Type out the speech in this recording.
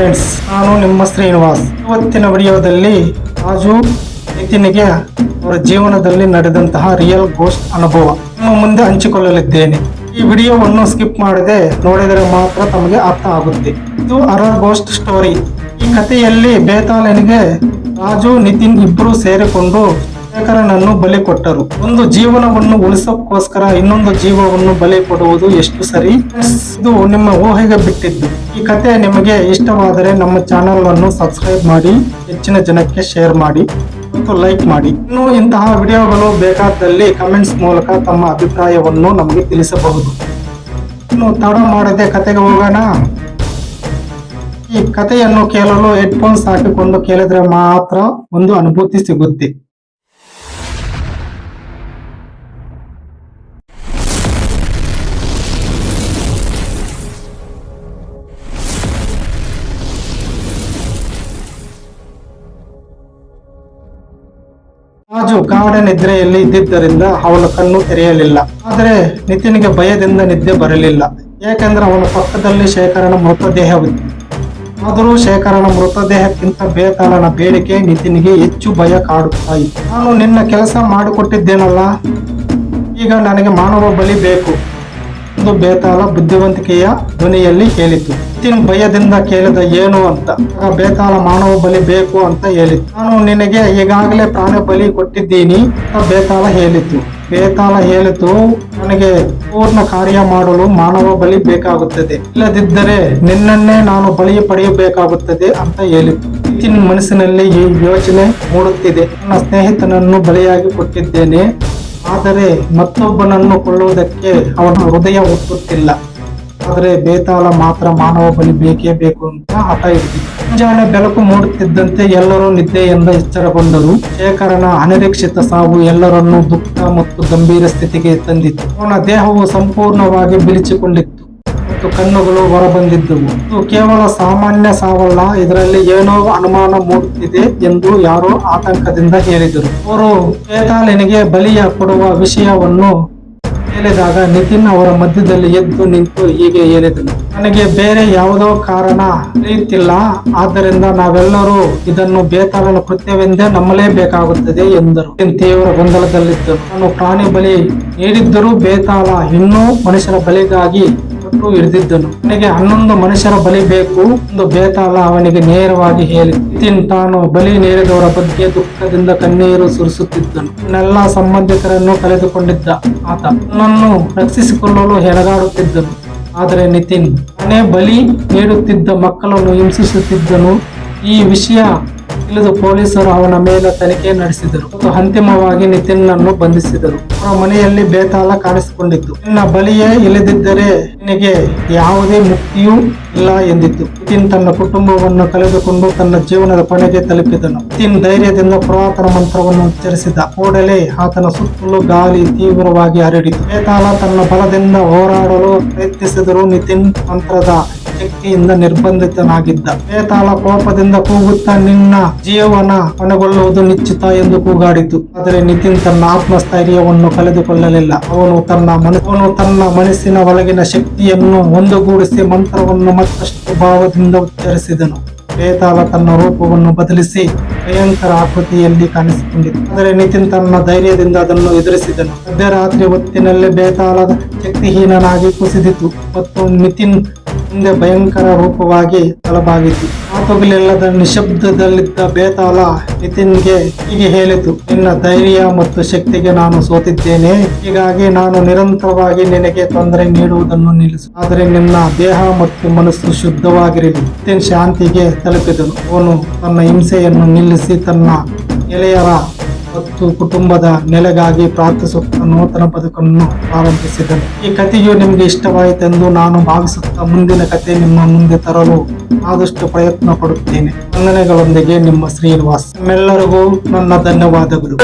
Friends ನಾನು ನಿಮ್ಮ ಶ್ರೀನಿವಾಸ್. ಇವತ್ತಿನ ವಿಡಿಯೋದಲ್ಲಿ ರಾಜು ನಿತಿನ್ಗೆ ಅವರ ಜೀವನದಲ್ಲಿ ನಡೆದಂತಹ ರಿಯಲ್ ಗೋಸ್ಟ್ ಅನುಭವ. ನಿಮ್ಮ ಮುಂದೆ ಹಂಚಿಕೊಳ್ಳಲಿದ್ದೇನೆ. ಈ ವಿಡಿಯೋವನ್ನು ಸ್ಕಿಪ್ ಮಾಡದೆ ನೋಡಿದರೆ ಮಾತ್ರ ತಮಗೆ ಅರ್ಥ ಆಗುತ್ತೆ. ಇದು ಅರರ್ ಗೋಸ್ಟ್ ಸ್ಟೋರಿ ಈ ಕಥೆಯಲ್ಲಿ ಬೇತಾಲನಿಗೆ ರಾಜು, ನಿತಿನ್ ಇಬ್ಬರು ಸೇರಿಕೊಂಡು ಶೇಖರನನ್ನು ಬಲಿ ಕೊಟ್ಟರು. ಒಂದು ಜೀವನವನ್ನು ಉಳಿಸೋಕ್ಕೋಸ್ಕರ ಇನ್ನೊಂದು ಜೀವವನ್ನು ಬಲಿ ಕೊಡುವುದು ಎಷ್ಟು ಸರಿ? ಇದು ನಿಮ್ಮ ಊಹೆಗೆ ಬಿಟ್ಟಿದ್ದು. ಈ ಕತೆ ನಿಮಗೆ ಇಷ್ಟವಾದರೆ ನಮ್ಮ ಚಾನೆಲ್ ಅನ್ನು ಸಬ್ಸ್ಕ್ರೈಬ್ ಮಾಡಿ, ಹೆಚ್ಚಿನ ಜನಕ್ಕೆ ಶೇರ್ ಮಾಡಿ ಮತ್ತು ಲೈಕ್ ಮಾಡಿ. ಇನ್ನು ಇಂತಹ ವಿಡಿಯೋಗಳು ಬೇಕಾದಲ್ಲಿ ಕಮೆಂಟ್ಸ್ ಮೂಲಕ ತಮ್ಮ ಅಭಿಪ್ರಾಯವನ್ನು ನಮಗೆ ತಿಳಿಸಬಹುದು. ಇನ್ನು ತಡ ಮಾಡದೆ ಕತೆಗೆ ಹೋಗೋಣ. ಈ ಕಥೆಯನ್ನು ಕೇಳಲು ಹೆಡ್ಫೋನ್ಸ್ ಹಾಕಿಕೊಂಡು ಕೇಳಿದ್ರೆ ಮಾತ್ರ ಒಂದು ಅನುಭೂತಿ ಸಿಗುತ್ತೆ. ರಾಜು ಗಾಢ ನಿದ್ರೆಯಲ್ಲಿ ಇದ್ದಿದ್ದರಿಂದ ಅವನ ಕಣ್ಣು ತೆರೆಯಲಿಲ್ಲ. ಆದರೆ ನಿತಿನ್ಗೆ ಭಯದಿಂದ ನಿದ್ದೆ ಬರಲಿಲ್ಲ. ಏಕೆಂದರೆ ಅವನ ಪಕ್ಕದಲ್ಲಿ ಶೇಖರನ ಮೃತದೇಹವಿತ್ತು. ಆದರೂ ಶೇಖರನ ಮೃತದೇಹಕ್ಕಿಂತ ಬೇತಾಳನ ಬೇಡಿಕೆ ನಿತಿನ್ಗೆ ಹೆಚ್ಚು ಭಯ ಕಾಡುತ್ತಾ ಇತ್ತು. ನಾನು ನಿನ್ನ ಕೆಲಸ ಮಾಡಿಕೊಟ್ಟಿದ್ದೇನಲ್ಲ, ಈಗ ನನಗೆ ಮಾನವ ಬಲಿ ಬೇಕು, ಎಂದು ಬೇತಾಳ ಬುದ್ಧಿವಂತಿಕೆಯ ಧ್ವನಿಯಲ್ಲಿ ಹೇಳಿತು. ನಿತಿನ್ ಭಯದಿಂದ ಕೇಳಿದ ಏನು ಅಂತ? ಬೇತಾಳ ಮಾನವ ಬಲಿ ಬೇಕು ಅಂತ ಹೇಳಿತು ನಾನು ನಿನಗೆ ಈಗಾಗಲೇ ಪ್ರಾಣ ಬಲಿ ಕೊಟ್ಟಿದ್ದೀನಿ ಅಂತ ಬೇತಾಳ ಹೇಳಿತು ಬೇತಾಳ ಹೇಳಿತು, ನನಗೆ ಪೂರ್ಣ ಕಾರ್ಯ ಮಾಡಲು ಮಾನವ ಬಲಿ ಬೇಕಾಗುತ್ತದೆ. ಇಲ್ಲದಿದ್ದರೆ ನಿನ್ನನ್ನೇ ನಾನು ಬಲಿ ಪಡೆಯಬೇಕಾಗುತ್ತದೆ ಅಂತ ಹೇಳಿತು. ಇತ್ತಿನ ಮನಸ್ಸಿನಲ್ಲಿ ಈ ಯೋಚನೆ ಮೂಡುತ್ತಿದೆ. ನನ್ನ ಸ್ನೇಹಿತನನ್ನು ಬಲಿಯಾಗಿ ಕೊಟ್ಟಿದ್ದೇನೆ. ಆದರೆ ಮತ್ತೊಬ್ಬನನ್ನು ಕೊಳ್ಳುವುದಕ್ಕೆ ಅವನ ಹೃದಯ ಒಪ್ಪುತ್ತಿಲ್ಲ ಆದರೆ ಬೇತಾಳ ಮಾತ್ರ ಮಾನವ ಬಲಿ ಬೇಕೇ ಬೇಕು ಅಂತ ಹಠ ಹಿಡಿದಿತ್ತು. ಮುಂಜಾನೆ ಬೆಳಕು ಮೂಡುತ್ತಿದ್ದಂತೆ ಎಲ್ಲರೂ ನಿದ್ದೆಯಿಂದ ಎಚ್ಚರಗೊಂಡರು. ಶೇಖರನ ಅನಿರೀಕ್ಷಿತ ಸಾವು ಎಲ್ಲರನ್ನೂ ದುಃಖ ಮತ್ತು ಗಂಭೀರ ಸ್ಥಿತಿಗೆ ತಂದಿತ್ತು. ಅವನ ದೇಹವು ಸಂಪೂರ್ಣವಾಗಿ ಬಿಳಿಚಿಕೊಂಡಿತ್ತು ಮತ್ತು ಕಣ್ಣುಗಳು ಹೊರಬಂದಿದ್ದವು. ಇದು ಕೇವಲ ಸಾಮಾನ್ಯ ಸಾವಲ್ಲ, ಇದರಲ್ಲಿ ಏನೋ ಅನುಮಾನ ಮೂಡುತ್ತಿದೆ ಎಂದು ಯಾರೋ ಆತಂಕದಿಂದ ಹೇಳಿದರು. ಅವರು ಬೇತಾಳನಿಗೆ ಬಲಿಯ ಕೊಡುವ ವಿಷಯವನ್ನು ಹೇಳಿದಾಗ ನಿತಿನ್ ಅವರ ಮಧ್ಯದಲ್ಲಿ ಎದ್ದು ನಿಂತು ಹೀಗೆ ಹೇಳಿದನು. ನನಗೆ ಬೇರೆ ಯಾವುದೋ ಕಾರಣ ತಿಳಿಯುತ್ತಿಲ್ಲ, ಆದ್ದರಿಂದ ನಾವೆಲ್ಲರೂ ಇದನ್ನು ಬೇತಾಳನ ಕೃತ್ಯವೆಂದೇ ನಂಬಲೇಬೇಕಾಗುತ್ತದೆ ಎಂದರು. ತೀವ್ರ ಗೊಂದಲದಲ್ಲಿದ್ದರು ನಾನು ಪ್ರಾಣಿ ಬಲಿ ನೀಡಿದ್ದರೂ ಬೇತಾಳ ಇನ್ನೂ ಮನುಷ್ಯರ ಬಲಿಗಾಗಿ ಕೊಟ್ಟು ಹಿಡಿದಿದ್ದನು. ನನಗೆ ಹನ್ನೊಂದು ಮನುಷ್ಯರ ಬಲಿ ಬೇಕು. ಎಂದು ಬೇತಾಳ ಅವನಿಗೆ ನೇರವಾಗಿ ಹೇಳಿ ತಿನ್ ತಾನು ಬಲಿ ನೀಡಿದವರ ಬಗ್ಗೆ ದುಃಖದಿಂದ ಕಣ್ಣೀರು ಸುರಿಸುತ್ತಿದ್ದನು. ತನ್ನೆಲ್ಲ ಸಂಬಂಧಿಕರನ್ನು ಕಳೆದುಕೊಂಡಿದ್ದ ಆತ. ನನ್ನನ್ನು ರಕ್ಷಿಸಿಕೊಳ್ಳಲು ಹೆಣಗಾಡುತ್ತಿದ್ದನು. ಆದರೆ ನಿತಿನ್ ತಾನೇ ಬಲಿ ನೀಡುತ್ತಿದ್ದ ಮಕ್ಕಳನ್ನು ಹಿಂಸಿಸುತ್ತಿದ್ದನು. ಈ ವಿಷಯ ತಿಳಿದು ಪೊಲೀಸರು ಅವನ ಮೇಲೆ ತನಿಖೆ ನಡೆಸಿದರು ಮತ್ತು ಅಂತಿಮವಾಗಿ ನಿತಿನ್ನನ್ನು ಬಂಧಿಸಿದರು. ಅವರ ಮನೆಯಲ್ಲಿ ಬೇತಾಲ ಕಾಣಿಸಿಕೊಂಡಿತ್ತು. ನಿನ್ನ ಬಲಿಯೇ ಇಲ್ಲದಿದ್ದರೆ ನಿನಗೆ ಯಾವುದೇ ಮುಕ್ತಿಯೂ ಇಲ್ಲ ಎಂದಿತ್ತು. ನಿತಿನ್ ತನ್ನ ಕುಟುಂಬವನ್ನು ಕಳೆದುಕೊಂಡು ತನ್ನ ಜೀವನದ ಕೊನೆಗೆ ತಲುಪಿದನು. ನಿತಿನ್ ಧೈರ್ಯದಿಂದ ಪುರಾತನ ಮಂತ್ರವನ್ನು ಉಚ್ಚರಿಸಿದ ಕೂಡಲೇ ಆತನ ಸುತ್ತಲೂ ಗಾಳಿ ತೀವ್ರವಾಗಿ ಹರಡಿತು. ಬೇತಾಲ ತನ್ನ ಬಲದಿಂದ ಹೋರಾಡಲು ಪ್ರಯತ್ನಿಸಿದರು ನಿತಿನ್ ಮಂತ್ರದ ಶಕ್ತಿಯಿಂದ ನಿರ್ಬಂಧಿತನಾಗಿದ್ದ. ವೇತಾಳ ಕೋಪದಿಂದ ಕೂಗುತ್ತಾ ನಿನ್ನ ಜೀವನ ಕೊನೆಗೊಳ್ಳುವುದು ನಿಶ್ಚಿತ ಎಂದು ಕೂಗಾಡಿತು. ಆದರೆ ನಿತಿನ್ ತನ್ನ ಆತ್ಮಸ್ಥೈರ್ಯವನ್ನು ಕಳೆದುಕೊಳ್ಳಲಿಲ್ಲ. ಅವನು ತನ್ನ ಮನಸ್ಸನ್ನು ತನ್ನ ಮನಸ್ಸಿನ ಒಳಗಿನ ಶಕ್ತಿಯನ್ನು ಒಂದುಗೂಡಿಸಿ ಮಂತ್ರವನ್ನು ಮತ್ತಷ್ಟು ಭಾವದಿಂದ ಉಚ್ಚರಿಸಿದನು. ಬೇತಾಳ ತನ್ನ ರೂಪವನ್ನು ಬದಲಿಸಿ ಭಯಂಕರ ಆಕೃತಿಯಲ್ಲಿ ಕಾಣಿಸಿಕೊಂಡಿತು ಆದರೆ ನಿತಿನ್ ತನ್ನ ಧೈರ್ಯದಿಂದ ಅದನ್ನು ಎದುರಿಸಿದನು. ಮಧ್ಯರಾತ್ರಿ ಹೊತ್ತಿನಲ್ಲಿ ಬೇತಾಳದ ಶಕ್ತಿಹೀನನಾಗಿ ಕುಸಿದಿತು. ಮತ್ತು ನಿತಿನ್ ಮುಂದೆ ಭಯಂಕರ ರೂಪವಾಗಿ ತಲಬಾಗಿತು ಮಾತುಗಳಿಲ್ಲದ ನಿಶಬ್ದದಲ್ಲಿದ್ದ ಬೇತಾಲ ನಿತಿನ್ಗೆ ಹೀಗೆ ಹೇಳಿತು, ನಿನ್ನ ಧೈರ್ಯ ಮತ್ತು ಶಕ್ತಿಗೆ ನಾನು ಸೋತಿದ್ದೇನೆ. ಹೀಗಾಗಿ ನಾನು ನಿರಂತರವಾಗಿ ನಿನಗೆ ತೊಂದರೆ ನೀಡುವುದನ್ನು ನಿಲ್ಲಿಸು. ಆದರೆ ನಿನ್ನ ದೇಹ ಮತ್ತು ಮನಸ್ಸು ಶುದ್ಧವಾಗಿರಲಿ. ನಿತಿನ್ ಶಾಂತಿಗೆ ತಲುಪಿದನು. ಅವನು ತನ್ನ ಹಿಂಸೆಯನ್ನು ನಿಲ್ಲಿಸಿ ತನ್ನ ಗೆಳೆಯರ ಮತ್ತು ಕುಟುಂಬದ ನೆಲೆಗಾಗಿ ಪ್ರಾರ್ಥಿಸುತ್ತಾ ನೂತನ ಬದುಕನ್ನು ಪ್ರಾರಂಭಿಸಿದನು ಈ ಕಥೆಯು ನಿಮಗೆ ಇಷ್ಟವಾಯಿತೆಂದು ನಾನು ಭಾವಿಸುತ್ತಾ ಮುಂದಿನ ಕತೆ ನಿಮ್ಮ ಮುಂದೆ ತರಲು ಆದಷ್ಟು ಪ್ರಯತ್ನ ಪಡುತ್ತೇನೆ. ವಂದನೆಗಳೊಂದಿಗೆ ನಿಮ್ಮ ಶ್ರೀನಿವಾಸ್. ನಿಮ್ಮೆಲ್ಲರಿಗೂ ನನ್ನ ಧನ್ಯವಾದಗಳು.